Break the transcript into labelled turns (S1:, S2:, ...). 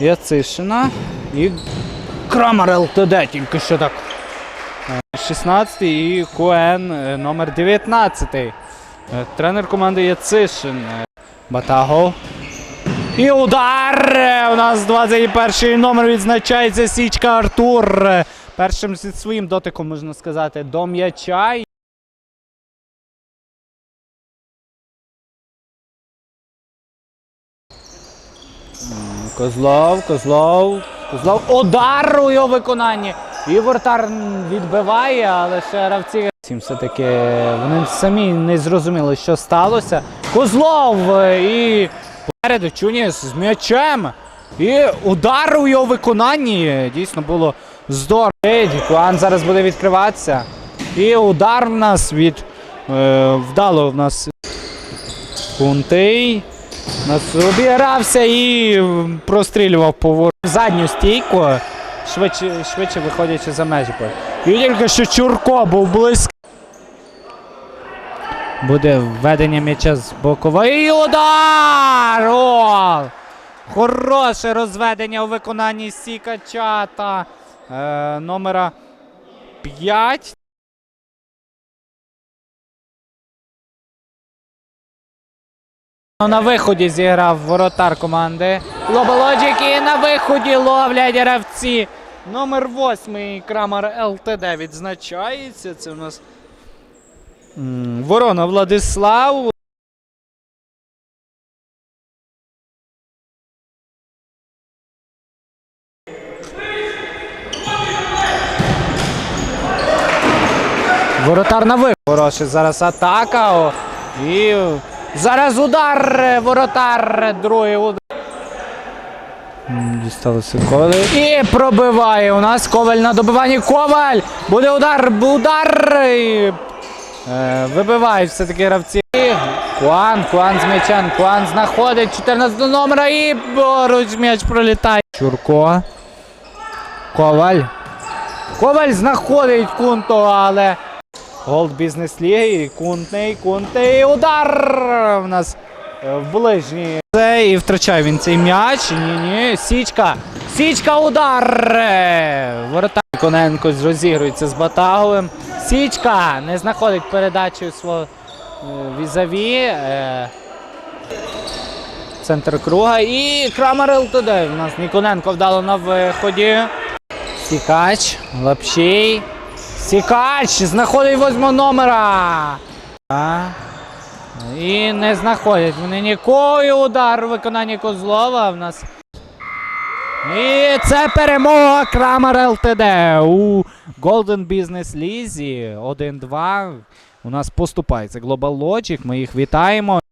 S1: Яцишина і Крамер ЛТД, тільки що так. Е, 16 і Коен е, номер 19. Е, Тренер команди Яцишин. Е, Батаго. І удар! Е, У нас 21 номер відзначається Січка Артур. Е, Першим зі своїм дотиком, можна сказати, до м'яча. Козлов, Козлов, Козлов. Удар у його виконанні. І Вортар відбиває, але ще гравці. Все-таки вони самі не зрозуміли, що сталося. Козлов е, і попереду Чуніс з м'ячем. І удар у його виконанні. Дійсно було здорово. Куан зараз буде відкриватися. І удар в нас від е, вдало в нас Кунтей. Нас обігрався і прострілював по вороту. задню стійку, швидше, швидше виходячи за межі. І тільки що Чурко був близько. Буде введення м'яча з бокової. І удар! О! Хороше розведення у виконанні Сікача та е, номера 5. На виході зіграв воротар команди. Лоболоджик і на виході ловлять гравці. Номер 8 Крамер ЛТД відзначається. Це у нас Ворона Владислав. Воротар на виход. Хороша зараз атака. І зараз удар. е, Воротар. Другий удар. Дісталося Коваль. І пробиває. У нас Коваль на добиванні. Коваль! Буде удар! Удар! І, е, вибивають все-таки гравці. Куан, Куан з м'ячем. Куан знаходить 14 номера і поруч м'яч пролітає. Чурко. Коваль. Коваль знаходить Кунто, але Голд бізнес ліги, Кунтний, Кунтий, удар в нас е, в ближній. Це і втрачає він цей м'яч. Ні, ні, Січка. Січка, удар. Воротар Коненко розігрується з Батаговим. Січка не знаходить передачу свого е, візаві. Е, Центр круга і Крамер ЛТД. У нас Ніконенко вдало на виході. Сікач, Лапшій. Сікач знаходить восьмого номера. А. І не знаходять вони нікого. Удар у виконанні Козлова в нас. І це перемога Крамер ЛТД у Golden Business Лізі 1-2. У нас поступається Global Logic. Ми їх вітаємо.